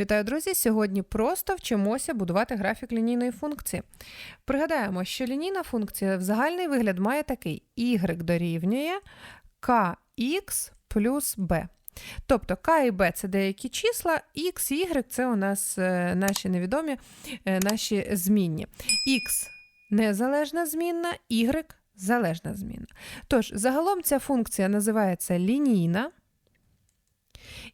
Вітаю, друзі! Сьогодні просто вчимося будувати графік лінійної функції. Пригадаємо, що лінійна функція в загальний вигляд має такий: y дорівнює kx плюс b. Тобто k і b це деякі числа, x і y це у нас е, наші невідомі, е, наші змінні. x незалежна змінна, y залежна змінна. Тож, загалом ця функція називається лінійна.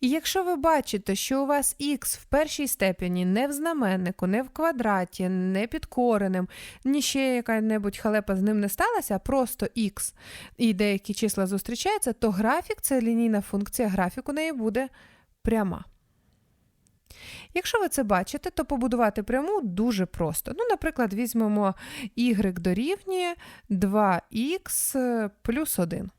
І якщо ви бачите, що у вас х в першій степені не в знаменнику, не в квадраті, не під коренем, ні ще яка-небудь халепа з ним не сталася, а просто х і деякі числа зустрічаються, то графік це лінійна функція, графік у неї буде пряма. Якщо ви це бачите, то побудувати пряму дуже просто. Ну, Наприклад, візьмемо y дорівнює 2х плюс 1.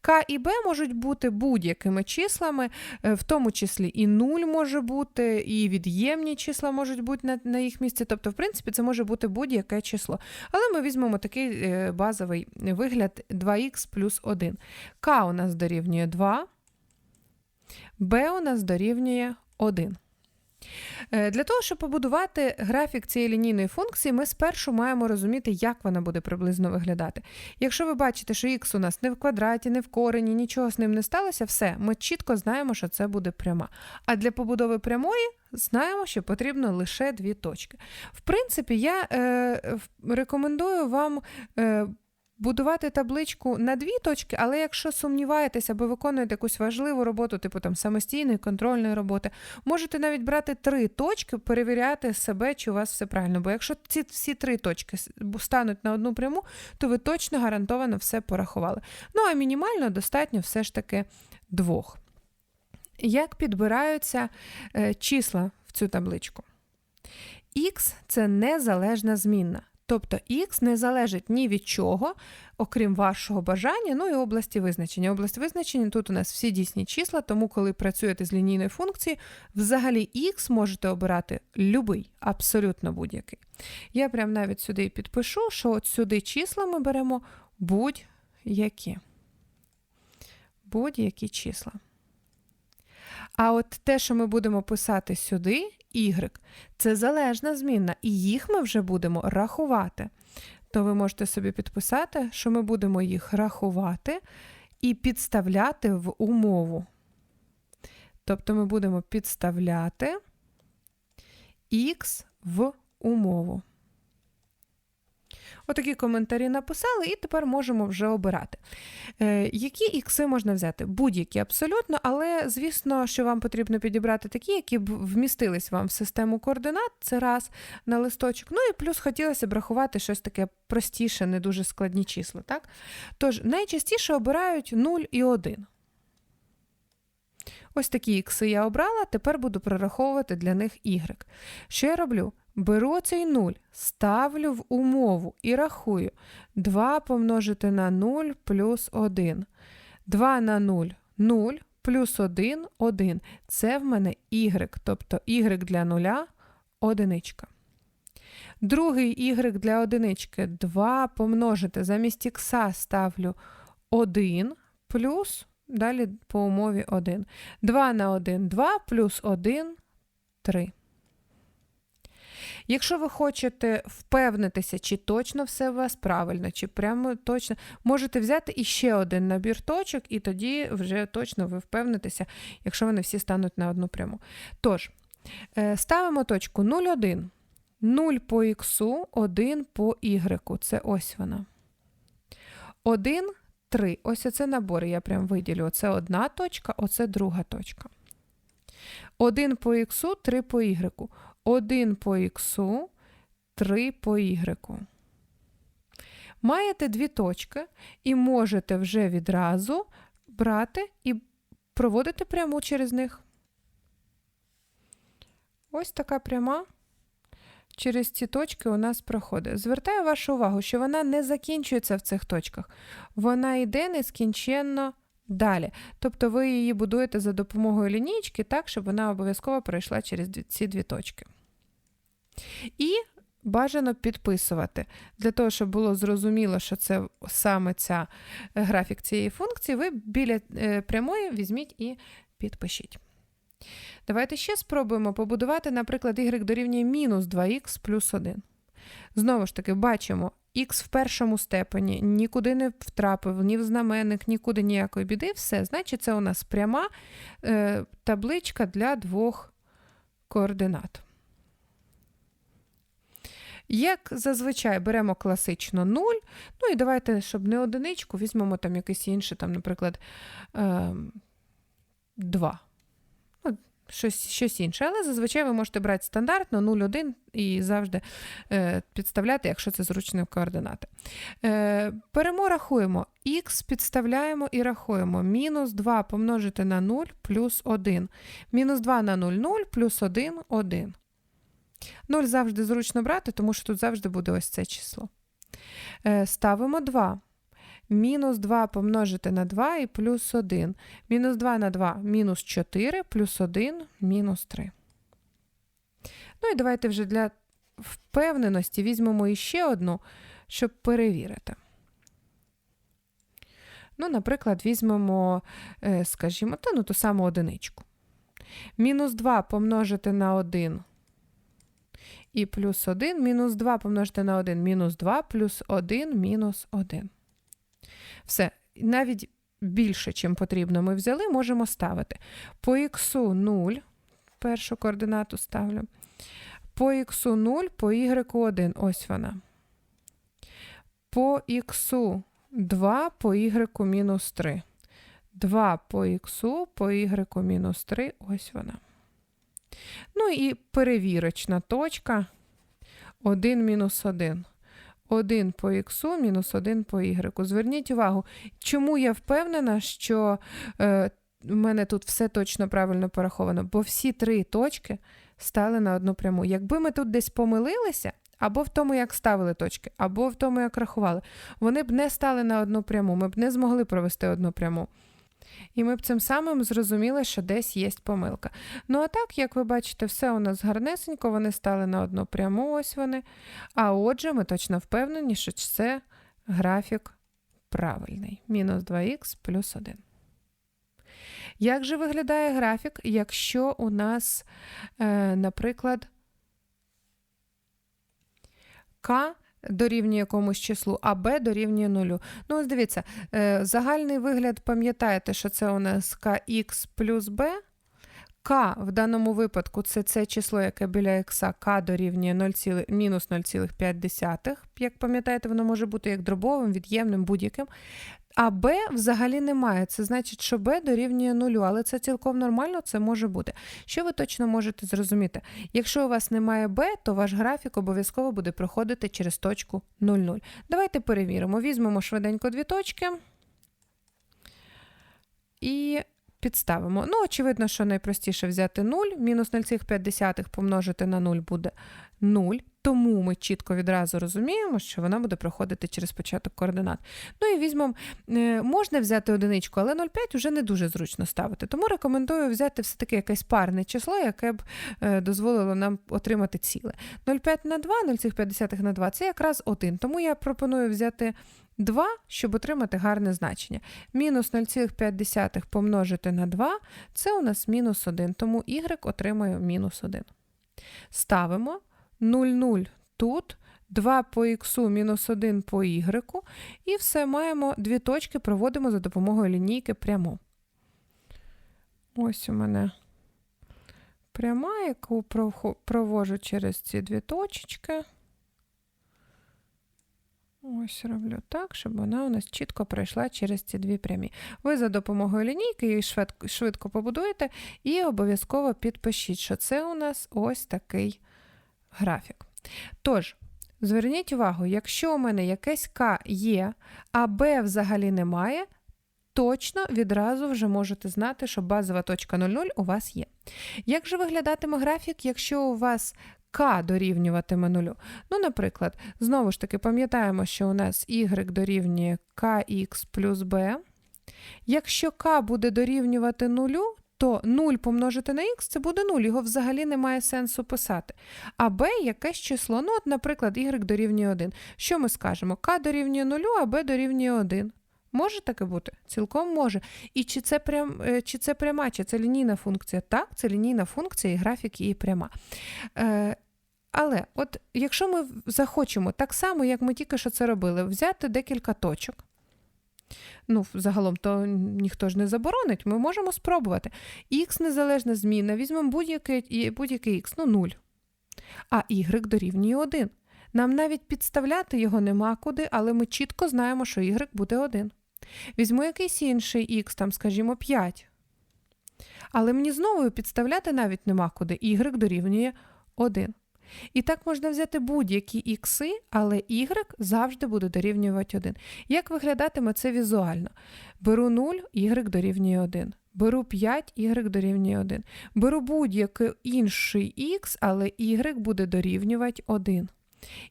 К і Б можуть бути будь-якими числами, е, в тому числі і 0 може бути, і від'ємні числа можуть бути на, на їх місці. Тобто, в принципі, це може бути будь-яке число. Але ми візьмемо такий е, базовий вигляд 2х плюс 1. К у нас дорівнює 2, Б у нас дорівнює 1. Е, для того, щоб побудувати графік цієї лінійної функції, ми спершу маємо розуміти, як вона буде приблизно виглядати. Якщо ви бачите, що х у нас не в квадраті, не в корені, нічого з ним не сталося, все, ми чітко знаємо, що це буде пряма. А для побудови прямої знаємо, що потрібно лише дві точки. В принципі, я е, рекомендую вам. Е, будувати табличку на дві точки, але якщо сумніваєтеся або виконуєте якусь важливу роботу, типу там самостійної, контрольної роботи, можете навіть брати три точки, перевіряти себе, чи у вас все правильно. Бо якщо ці всі три точки стануть на одну пряму, то ви точно гарантовано все порахували. Ну а мінімально достатньо все ж таки двох. Як підбираються е, числа в цю табличку? Х це незалежна змінна. Тобто х не залежить ні від чого, окрім вашого бажання, ну і області визначення. Область визначення тут у нас всі дійсні числа, тому коли працюєте з лінійною функцією, взагалі х можете обирати любий, абсолютно будь-який. Я прям навіть сюди підпишу, що от сюди числа ми беремо будь-які. Будь-які числа. А от те, що ми будемо писати сюди, y, це залежна змінна, і їх ми вже будемо рахувати. То ви можете собі підписати, що ми будемо їх рахувати і підставляти в умову. Тобто ми будемо підставляти х в умову. Отакі коментарі написали, і тепер можемо вже обирати. Е, Які ікси можна взяти? Будь-які абсолютно, але звісно, що вам потрібно підібрати такі, які б вмістились вам в систему координат, це раз на листочок. Ну і плюс хотілося б рахувати щось таке простіше, не дуже складні числа. Так? Тож, найчастіше обирають 0 і 1. Ось такі ікси я обрала, тепер буду прораховувати для них y. Що я роблю? Беру цей 0, ставлю в умову і рахую 2 помножити на 0 плюс 1. 2 на 0 0 плюс 1 1. Це в мене y, тобто y для 0 одиничка. Другий y для одинички 2 помножити замість х ставлю 1 плюс, далі по умові 1. 2 на 1 2 плюс 1 3. Якщо ви хочете впевнитися, чи точно все у вас правильно, чи прямо точно, можете взяти іще один набір точок, і тоді вже точно ви впевнитеся, якщо вони всі стануть на одну пряму. Тож, е, ставимо точку 0,1. 0 по х, 1 по y. Це ось вона. 1, 3. Ось оце набор, я прям виділю. Оце одна точка, оце друга точка. 1 по х, 3 по y. 1 по х, 3 по y. Маєте дві точки і можете вже відразу брати і проводити пряму через них. Ось така пряма через ці точки у нас проходить. Звертаю вашу увагу, що вона не закінчується в цих точках. Вона йде нескінченно далі. Тобто ви її будуєте за допомогою лінійки так, щоб вона обов'язково пройшла через ці дві точки. І бажано підписувати. Для того, щоб було зрозуміло, що це саме ця е, графік цієї функції, ви біля е, прямої візьміть і підпишіть. Давайте ще спробуємо побудувати, наприклад, y дорівнює мінус 2х плюс 1. Знову ж таки, бачимо, х в першому степені нікуди не втрапив, ні в знаменник, нікуди ніякої біди. Все, значить, це у нас пряма е, табличка для двох координат. Як зазвичай беремо класично 0, ну і давайте, щоб не одиничку, візьмемо там якийсь інший, там, наприклад, е, 2. Щось, щось інше. Але зазвичай ви можете брати стандартно 0, 1 і завжди е, підставляти, якщо це зручні координати. Е, беремо, рахуємо. Х підставляємо і рахуємо. Мінус 2 помножити на 0 плюс 1. Мінус 2 на 0 0 плюс 1 1. 0 завжди зручно брати, тому що тут завжди буде ось це число. Е, ставимо 2. Мінус 2 помножити на 2 і плюс 1. Мінус 2 на 2 мінус 4, плюс 1 мінус 3. Ну і давайте вже для впевненості візьмемо іще одну, щоб перевірити. Ну, наприклад, візьмемо, е, скажімо, та, ну, ту саму одиничку. Мінус 2 помножити на 1 і плюс 1, мінус 2 помножити на 1, мінус 2, плюс 1, мінус 1. Все, навіть більше, чим потрібно, ми взяли, можемо ставити. По х 0, першу координату ставлю. По х 0, по y 1, ось вона. По х 2, по y мінус 3. 2 по х, по y мінус 3, ось вона. Ну і перевірочна точка 1 мінус 1. 1 по х мінус 1 по y. Зверніть увагу, чому я впевнена, що е, в мене тут все точно правильно пораховано, бо всі три точки стали на одну пряму. Якби ми тут десь помилилися, або в тому, як ставили точки, або в тому, як рахували, вони б не стали на одну пряму, ми б не змогли провести одну пряму. І ми б цим самим зрозуміли, що десь є помилка. Ну, а так, як ви бачите, все у нас гарнесенько, вони стали на одну пряму, ось вони. А отже, ми точно впевнені, що це графік правильний. Мінус 2х плюс 1. Як же виглядає графік, якщо у нас, е, наприклад, К дорівнює якомусь числу, а Б дорівнює нулю. Ну, ось дивіться, е, загальний вигляд, пам'ятаєте, що це у нас kx плюс Б. К в даному випадку це це число, яке біля х, К дорівнює 0, мінус 0,5. Як пам'ятаєте, воно може бути як дробовим, від'ємним, будь-яким. А Б взагалі немає. Це значить, що Б дорівнює нулю, але це цілком нормально, це може бути. Що ви точно можете зрозуміти? Якщо у вас немає Б, то ваш графік обов'язково буде проходити через точку 0,0. Давайте перевіримо. Візьмемо швиденько дві точки і підставимо. Ну, очевидно, що найпростіше взяти 0, мінус 0,5 помножити на 0 буде 0. Тому ми чітко відразу розуміємо, що вона буде проходити через початок координат. Ну і візьмемо, е, можна взяти одиничку, але 0,5 вже не дуже зручно ставити. Тому рекомендую взяти все-таки якесь парне число, яке б е, дозволило нам отримати ціле. 0,5 на 2, 0,5 на 2 це якраз 1. Тому я пропоную взяти 2, щоб отримати гарне значення. Мінус 0,5 помножити на 2 це у нас мінус 1, тому y отримаю мінус 1. Ставимо. 0, 0 тут, 2 по х мінус 1 по y, і все маємо дві точки, проводимо за допомогою лінійки прямо. Ось у мене пряма, яку провожу через ці дві точечки. Ось роблю так, щоб вона у нас чітко пройшла через ці дві прямі. Ви за допомогою лінійки її швидко, побудуєте і обов'язково підпишіть, що це у нас ось такий графік. Тож, зверніть увагу, якщо у мене якесь К є, а Б взагалі немає, точно відразу вже можете знати, що базова точка 0,0 у вас є. Як же виглядатиме графік, якщо у вас К дорівнюватиме нулю? Ну, наприклад, знову ж таки, пам'ятаємо, що у нас y дорівнює kx плюс b. Якщо К буде дорівнювати нулю, то 0 помножити на х це буде 0, його взагалі немає сенсу писати. А b якесь число, ну, от, наприклад, y дорівнює 1. Що ми скажемо? К дорівнює 0, а b дорівнює 1. Може таке бути? Цілком може. І чи це, прям, е, чи це пряма, чи це лінійна функція? Так, це лінійна функція, і графік її пряма. Е, але от якщо ми захочемо, так само, як ми тільки що це робили, взяти декілька точок. Ну, загалом, то ніхто ж не заборонить, ми можемо спробувати. Х незалежна зміна, візьмемо будь-який будь х, ну 0. А y дорівнює 1. Нам навіть підставляти його нема куди, але ми чітко знаємо, що y буде 1. Візьму якийсь інший х, там, скажімо, 5. Але мені знову підставляти навіть нема куди. y дорівнює 1. І так можна взяти будь-які ікси, але y завжди буде дорівнювати 1. Як виглядатиме це візуально? Беру 0, y дорівнює 1. Беру 5, y дорівнює 1. Беру будь-який інший х, але y буде дорівнювати 1.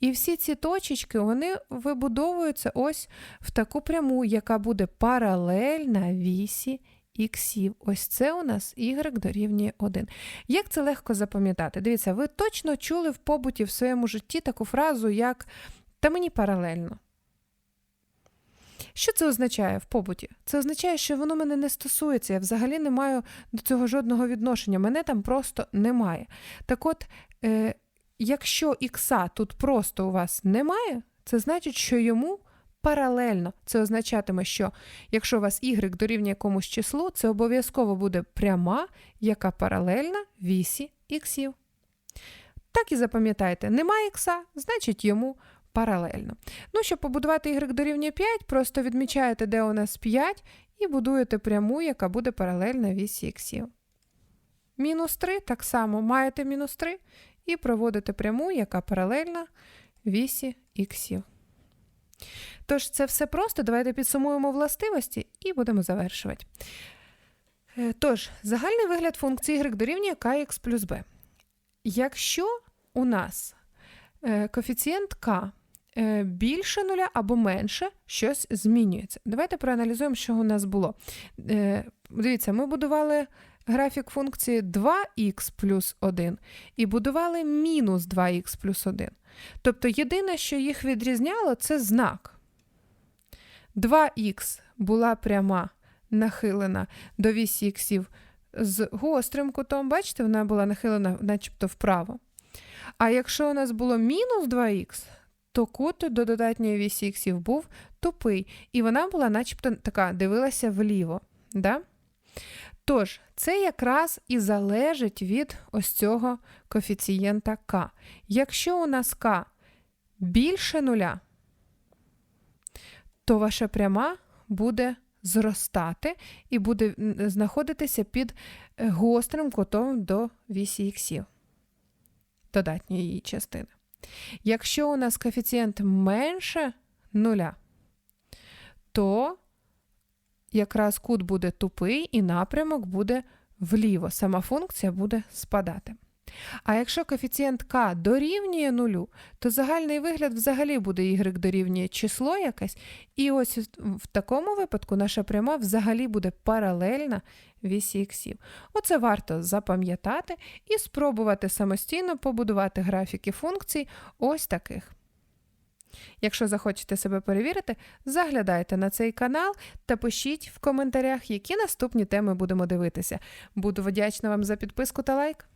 І всі ці точечки вони вибудовуються ось в таку пряму, яка буде паралельна вісі іксів. Ось це у нас y дорівнює 1. Як це легко запам'ятати? Дивіться, ви точно чули в побуті в своєму житті таку фразу, як та мені паралельно. Що це означає в побуті? Це означає, що воно мене не стосується, я взагалі не маю до цього жодного відношення, мене там просто немає. Так от, е, якщо ікса тут просто у вас немає, це значить, що йому паралельно. Це означатиме, що якщо у вас y дорівнює якомусь числу, це обов'язково буде пряма, яка паралельна вісі іксів. Так і запам'ятайте, немає ікса, значить йому паралельно. Ну, щоб побудувати y дорівнює 5, просто відмічаєте, де у нас 5, і будуєте пряму, яка буде паралельна вісі іксів. Мінус 3 так само маєте мінус 3 і проводите пряму, яка паралельна вісі іксів. Тож, це все просто. Давайте підсумуємо властивості і будемо завершувати. Е, Тож, загальний вигляд функції y дорівнює kx плюс b. Якщо у нас е, коефіцієнт k е, більше нуля або менше, щось змінюється. Давайте проаналізуємо, що у нас було. Дивіться, ми будували графік функції 2х плюс 1 і будували мінус 2х плюс 1. Тобто єдине, що їх відрізняло, це знак. 2х була пряма нахилена до вісі іксів з гострим кутом, бачите, вона була нахилена начебто вправо. А якщо у нас було мінус 2х, то кут до додатньої вісі іксів був тупий, і вона була начебто така, дивилася вліво. Да? Тож, це якраз і залежить від ось цього коефіцієнта k. Якщо у нас k більше нуля, то ваша пряма буде зростати і буде знаходитися під е, гострим кутом до вісі іксів, додатньої її частини. Якщо у нас коефіцієнт менше нуля, то якраз кут буде тупий і напрямок буде вліво. Сама функція буде спадати. А якщо коефіцієнт k дорівнює нулю, то загальний вигляд взагалі буде y дорівнює число якесь, і ось в такому випадку наша пряма взагалі буде паралельна вісі іксів. Оце варто запам'ятати і спробувати самостійно побудувати графіки функцій ось таких. Якщо захочете себе перевірити, заглядайте на цей канал та пишіть в коментарях, які наступні теми будемо дивитися. Буду вдячна вам за підписку та лайк.